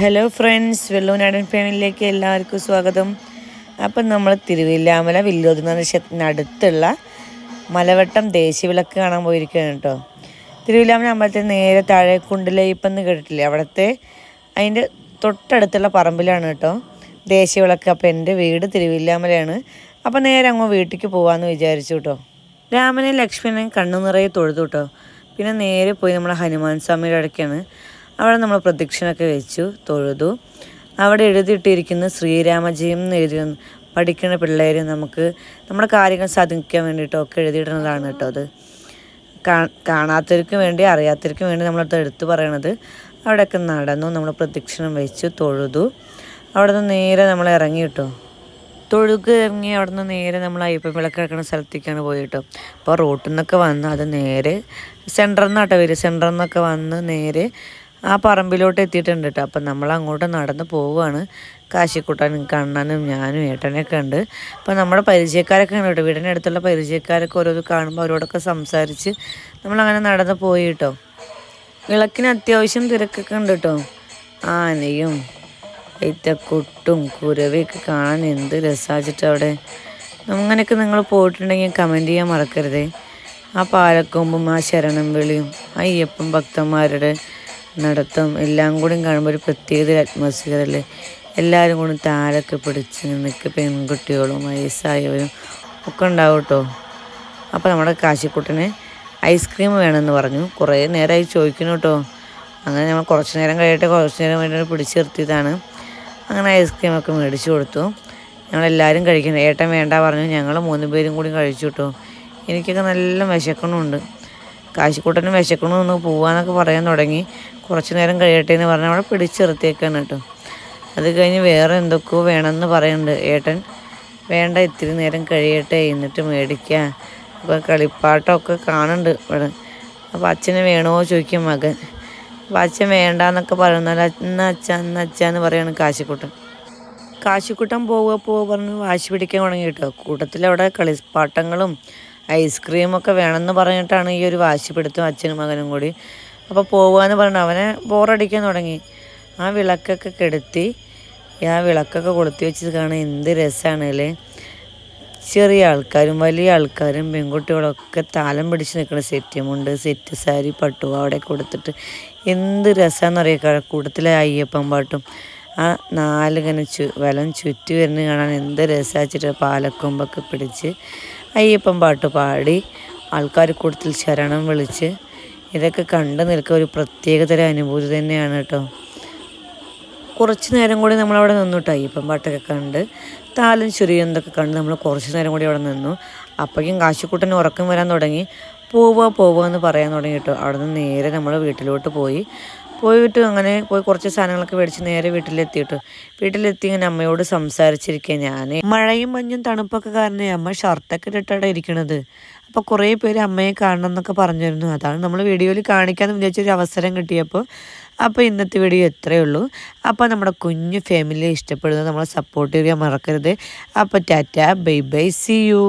Hello friends വെള്ളൂനാടൻ ഫാമിലിയിലേക്ക് എല്ലാവർക്കും സ്വാഗതം. അപ്പം നമ്മൾ തിരുവില്ലാമല വില്ലോതുന്ന അടുത്തുള്ള മലവട്ടം ദേശീയവിളക്ക് കാണാൻ പോയിരിക്കുകയാണ് കേട്ടോ. തിരുവില്ലാമല അമ്പലത്തിൽ നേരെ താഴെ കുണ്ടിലേപ്പെന്ന് കേട്ടിട്ടില്ലേ? അവിടുത്തെ അതിന്റെ തൊട്ടടുത്തുള്ള പറമ്പിലാണ് കേട്ടോ. ദേശീയവിളക്ക് അപ്പോൾ എന്റെ വീട് തിരുവില്ലാമലയാണ്. അപ്പോൾ നേരെ അങ്ങ് വീട്ടിലേക്ക് പോകാമെന്ന് വിചാരിച്ചു കേട്ടോ. രാമനെയും ലക്ഷ്മണനെയും കണ്ണു നിറയെ തൊഴുതു കേട്ടോ. പിന്നെ നേരെ പോയി നമ്മൾ ഹനുമാൻ സ്വാമിയുടെ അടുക്കാണ് അവിടെ നമ്മൾ പ്രദക്ഷിണൊക്കെ വെച്ചു തൊഴുതു. അവിടെ എഴുതിയിട്ടിരിക്കുന്ന ശ്രീരാമജയം എന്ന് എഴുതി പഠിക്കുന്ന പിള്ളേർ നമുക്ക് നമ്മുടെ കാര്യങ്ങൾ സാധിക്കാൻ വേണ്ടിയിട്ടൊക്കെ എഴുതിയിടുന്നതാണ് കേട്ടോ അത്. കാണാത്തവർക്ക് വേണ്ടി അറിയാത്തവർക്ക് വേണ്ടി നമ്മളത് എടുത്തു പറയണത്. അവിടെയൊക്കെ നടന്നു നമ്മൾ പ്രദക്ഷിണം വെച്ചു തൊഴുതു. അവിടെ നിന്ന് നേരെ നമ്മൾ ഇറങ്ങി കേട്ടോ. തൊഴുക്ക് ഇറങ്ങി അവിടെ നിന്ന് നേരെ നമ്മൾ അയ്യപ്പ വിളക്ക് കിടക്കുന്ന സ്ഥലത്തേക്കാണ് പോയിട്ടോ അപ്പോൾ റോട്ടിൽ നിന്നൊക്കെ വന്ന് അത് നേരെ സെന്ററിൽ നിന്നാട്ടോ വരും സെന്ററിൽ നിന്നൊക്കെ വന്ന് നേരെ ആ പറമ്പിലോട്ട് എത്തിയിട്ടുണ്ട് കേട്ടോ അപ്പം നമ്മൾ അങ്ങോട്ട് നടന്ന് പോവുകയാണ്. കാശിക്കുട്ടനും കണ്ണനും ഞാനും ഏട്ടനൊക്കെ ഉണ്ട്. അപ്പം നമ്മുടെ പരിചയക്കാരൊക്കെ ഉണ്ട് കേട്ടോ വീടിന്റെ അടുത്തുള്ള പരിചയക്കാരൊക്കെ ഓരോ കാണുമ്പോൾ അവരോടൊക്കെ സംസാരിച്ച് നമ്മളങ്ങനെ നടന്ന് പോയി കേട്ടോ വിളക്കിന് അത്യാവശ്യം തിരക്കൊക്കെ ഉണ്ട് കേട്ടോ ആനയും എത്തക്കുട്ടും കുരവയൊക്കെ കാണാൻ എന്ത് രസാച്ചിട്ട് അവിടെ. അങ്ങനെയൊക്കെ നിങ്ങൾ പോയിട്ടുണ്ടെങ്കിൽ കമന്റ് ചെയ്യാൻ മറക്കരുതേ. ആ പാലക്കൊമ്പും ആ ശരണം വിളിയും അയ്യപ്പൻ ഭക്തന്മാരുടെ നടത്തം. എല്ലാം കൂടി കാണുമ്പോൾ ഒരു പ്രത്യേക അറ്റ്മോസ്ഫിയർ അല്ലേ? എല്ലാവരും കൂടി താരൊക്കെ പിടിച്ച് നിൽക്ക് പെൺകുട്ടികളും വയസ്സായവരും ഒക്കെ ഉണ്ടാവും കേട്ടോ. അപ്പോൾ നമ്മുടെ കാശിക്കുട്ടനെ ഐസ്ക്രീം വേണമെന്ന് പറഞ്ഞു. കുറേ നേരമായി ചോദിക്കുന്നു കേട്ടോ. അങ്ങനെ ഞങ്ങൾ കുറച്ച് നേരം കഴിയട്ടെ കുറച്ച് നേരം വേണ്ടി പിടിച്ച് നിർത്തിയതാണ്. അങ്ങനെ ഐസ്ക്രീമൊക്കെ മേടിച്ചു കൊടുത്തു. ഞങ്ങളെല്ലാവരും കഴിക്കണം ഏട്ടൻ വേണ്ട പറഞ്ഞു. ഞങ്ങൾ മൂന്ന് പേരും കൂടി കഴിച്ചു കേട്ടോ. എനിക്കൊക്കെ നല്ല വിശക്കണമുണ്ട് കാശിക്കൂട്ടനും വിശക്കണമെന്ന് പോവാന്നൊക്കെ പറയാൻ തുടങ്ങി. കുറച്ച് നേരം കഴിയട്ടെ എന്ന് പറഞ്ഞാൽ അവിടെ പിടിച്ചിർത്തിയേക്കാണ് കേട്ടോ. അത് കഴിഞ്ഞ് വേറെ എന്തൊക്കെയോ വേണമെന്ന് പറയുന്നുണ്ട്. ഏട്ടൻ വേണ്ട ഇത്തിരി നേരം കഴിയട്ടെ എന്നിട്ട് മേടിക്കുക അപ്പോൾ കളിപ്പാട്ടമൊക്കെ കാണുന്നുണ്ട് ഇവിടെ. അപ്പോൾ അച്ഛന് വേണമോ ചോദിക്കും മകൻ. അപ്പോൾ അച്ഛൻ വേണ്ടെന്നൊക്കെ പറയുന്നാൽ ഇന്ന് അച്ഛ അന്ന് എന്ന് പറയാണ് കാശിക്കുട്ടൻ. കാശിക്കുട്ടൻ പോവുക പോവുക പറഞ്ഞ് വാശി പിടിക്കാൻ തുടങ്ങി കേട്ടോ. കൂട്ടത്തിലവിടെ കളിപ്പാട്ടങ്ങളും ഐസ്ക്രീമൊക്കെ വേണമെന്ന് പറഞ്ഞിട്ടാണ് ഈ ഒരു വാശി പിടുത്തം അച്ഛനും മകനും കൂടി. അപ്പോൾ പോവാന്ന് പറഞ്ഞു അവനെ ബോറടിക്കാൻ തുടങ്ങി. ആ വിളക്കൊക്കെ കെടുത്തി. ആ വിളക്കൊക്കെ കൊളുത്തി വെച്ചത് കാണാൻ എന്ത് രസമാണ് ചെറിയ ആൾക്കാരും വലിയ ആൾക്കാരും പെൺകുട്ടികളൊക്കെ താലം പിടിച്ച് നിൽക്കുന്ന സെറ്റുമുണ്ട് സെറ്റ് സാരി പട്ടു അവിടെ കൊടുത്തിട്ട് എന്ത് രസമാണെന്നറിയാം കൂട്ടത്തിലെ അയ്യപ്പൻ പാട്ടും ആ നാലിങ്ങനെ ചു വലം ചുറ്റി വരുന്ന കാണാൻ എന്ത് രസമാച്ചിട്ട് പാലക്കൊമ്പൊക്കെ പിടിച്ച് അയ്യപ്പം പാട്ട് പാടി ആൾക്കാർ കൂടുതൽ ശരണം വിളിച്ച് ഇതൊക്കെ കണ്ടു നിൽക്കുക ഒരു പ്രത്യേകതര അനുഭൂതി തന്നെയാണ് കേട്ടോ. കുറച്ച് നേരം കൂടി നമ്മളവിടെ നിന്നു കേട്ടോ അയ്യപ്പം പാട്ടൊക്കെ കണ്ട്. താലും ചുരിയും എന്തൊക്കെ കണ്ട് നമ്മൾ കുറച്ച് നേരം കൂടി അവിടെ നിന്നു. അപ്പോഴേക്കും കാശിക്കുട്ടന് ഉറക്കം വരാൻ തുടങ്ങി. പോവുക പോവുക എന്ന് പറയാൻ തുടങ്ങി കേട്ടോ. അവിടെ നിന്ന് നേരെ നമ്മൾ വീട്ടിലോട്ട് പോയി. പോയിട്ട് അങ്ങനെ പോയി കുറച്ച് സാധനങ്ങളൊക്കെ മേടിച്ച് നേരെ വീട്ടിലെത്തിയിട്ട്. വീട്ടിലെത്തി ഇങ്ങനെ അമ്മയോട് സംസാരിച്ചിരിക്കുക ഞാൻ മഴയും മഞ്ഞും തണുപ്പൊക്കെ കാരണം അമ്മ ഷർട്ടൊക്കെ ഇട്ടിട്ടാണ് ഇരിക്കണത്. അപ്പോൾ കുറേ പേര് അമ്മയെ കാണണം എന്നൊക്കെ പറഞ്ഞിരുന്നു. അതാണ് നമ്മൾ വീഡിയോയിൽ കാണിക്കാമെന്ന് വിചാരിച്ചൊരു അവസരം കിട്ടിയപ്പോൾ അപ്പോൾ ഇന്നത്തെ വീഡിയോ ഇത്രയേ ഉള്ളൂ. അപ്പോൾ നമ്മുടെ കുഞ്ഞു ഫാമിലിയെ ഇഷ്ടപ്പെടുന്നത് നമ്മളെ സപ്പോർട്ട് ചെയ്യാൻ മറക്കരുത്. അപ്പോൾ tata bye bye see you.